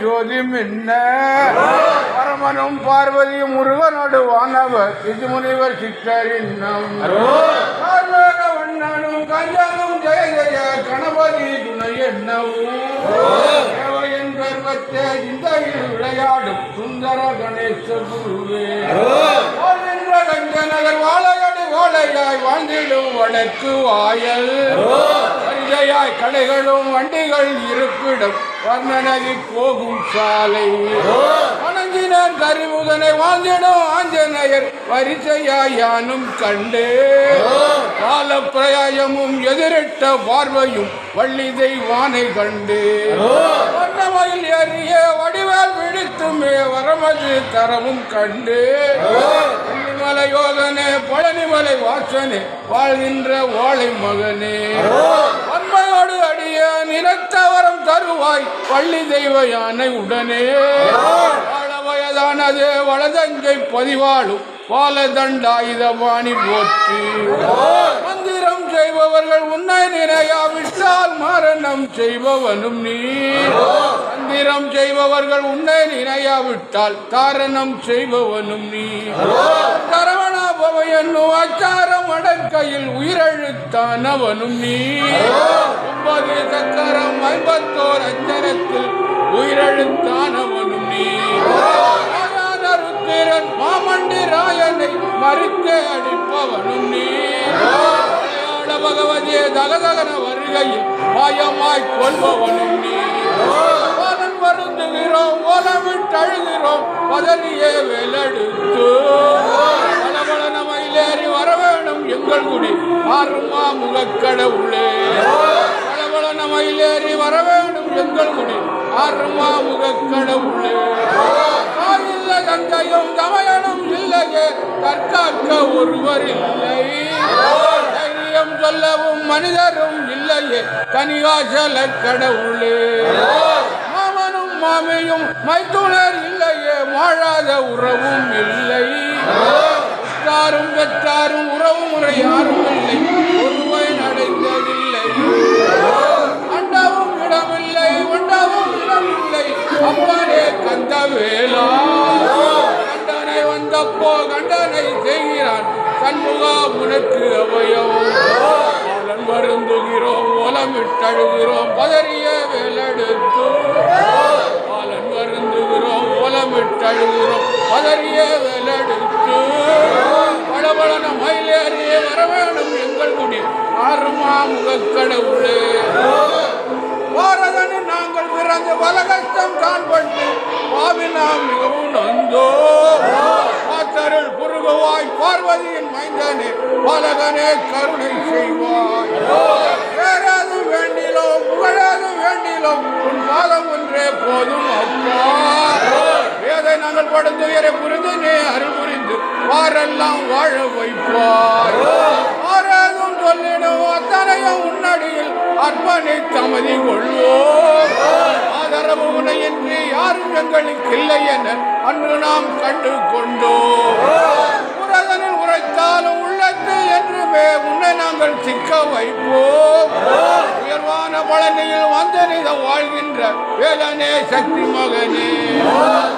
ஜோதி மின்ன பரமனும் பார்வதியும் முருகனோடு வானவர் இது முனிவர் பார்வக வண்ணனும் கஞ்சனும் ஜெய ஜெய கணபதி துணை என்னவும் தேவையின் கர்வத்தை சிந்தையில் விளையாடும் சுந்தர கணேச குருவே. கஞ்சநகர் கஞ்சனகர் வாழையடி வாழையாய் வாழ்ந்திடும் வடக்கு வாயல். வரிசையாய் கடைகளும் வண்டிகள் இருப்பிடம். வர்ணனதி போகும் சாலை. வணங்கினர் கரிமுகனை வாழ்ந்திடும் ஆஞ்சநேயர் வரிசையாய் யானும் கண்டு. கால பிரயாயமும் எதிரிட்ட பார்வையும் வள்ளி தெய்வானை கண்டு. வண்ணமயில் ஏறிய வடிவேல் விழித்துமே வரமது தரவும் கண்டு. பழனிமலை யோகனே பழனிமலை வாசனே வாழ்கின்ற வாழை மகனே. வருவாய் பள்ளி தெய்வ யானை உடனே. வாழ வயதானது வலதஞ்சை பதிவாளும் பாலதண்டாயுதபாணி போற்றி. மந்திரம் செய்பவர்கள் உன்னை நினையாவிட்டால் மரணம் செய்பவனும் நீ. மந்திரம் செய்பவர்கள் உன்னை நினையாவிட்டால் தாரணம் செய்பவனும் நீ. சரவண பவையன்னும் அச்சாரம் அடக்கையில் உயிரெழுத்தானவனும் நீ. ஒன்பது சக்கரம் ஐம்பத்தோர் அச்சரத்தில் உயிரெழுத்தானவனும் நீ. ருத்திரன் மாமண்டி ராயனை மறுத்து அடிப்பவனும் நீ. பகவதியே தகதகன வருகையில் மாயமாய் கொள்பவனும் நீ. வருந்துகிறோம் ஓலமிட்டு அழுகிறோம் பதனியே வெலெடுத்து. பலபலன மயிலேறி வர வேண்டும் எங்கள் குடி. ஆறுமா முகக்கடவுளே பலபலன மயிலேறி வர வேண்டும் எங்கள் குடி ஆறுமா முகக்கடவுளே தாயில்ல கங்கையும் தமையனும் இல்லையே தற்காக்க ஒருவர் இல்லை. தைரியம் சொல்லவும் மனிதரும் இல்லையே கனிகாசல கடவுளே. மாமனும் மாமியும் மைத்துனர் இல்லையே மாழாத உறவும் இல்லை. உற்றாரும் பெற்றாரும் உறவு முறையா? உனக்கு அபயம் பாலன் வருந்துகிறோம் உலமிட்டழுகிறோம் பதறிய வேலெடுத்து பாலன் வருந்துகிறோம் உலமிட்டழுகிறோம் பதறிய வேலெடுத்து பளபளன மயிலேறிய வரவேணும் எங்கள் குடி ஆறுமா முகக்கடவுளே. பாரதனில் நாங்கள் பிறந்து பல கஷ்டம் காண்பட்டு பாவி நாம் மிகவும் நந்தோ பாத்தருள் குருகுவாய் பார்வதியின் மைந்தனே பலகனே கருணை செய்வாய். வேறாது வேண்டிலோ புகழாது வேண்டிலோ உன் பாதம் ஒன்றே போதும் அப்பா வேதை நாங்கள் படுத்துயரை புரிந்து நீ அருள் புரிந்து வாரெல்லாம் வாழ வைப்பார். ஆராதும் சொல்லிடும் அத்தனையும் உன்னடியில் அற்பனை தமதி கொள்வோம். ஆதரவு உனையின்றி யாரும் எங்களுக்கு இல்லை என அன்று நாம் கண்டு கொண்டு வைப்போம். உயர்வான பழனியில் வந்து நித வாழ்கின்ற வேதனே சக்தி மகனே.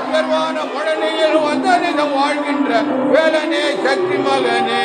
உயர்வான பழனியில் வந்து நித வாழ்கின்ற வேலனே சக்தி மகனே.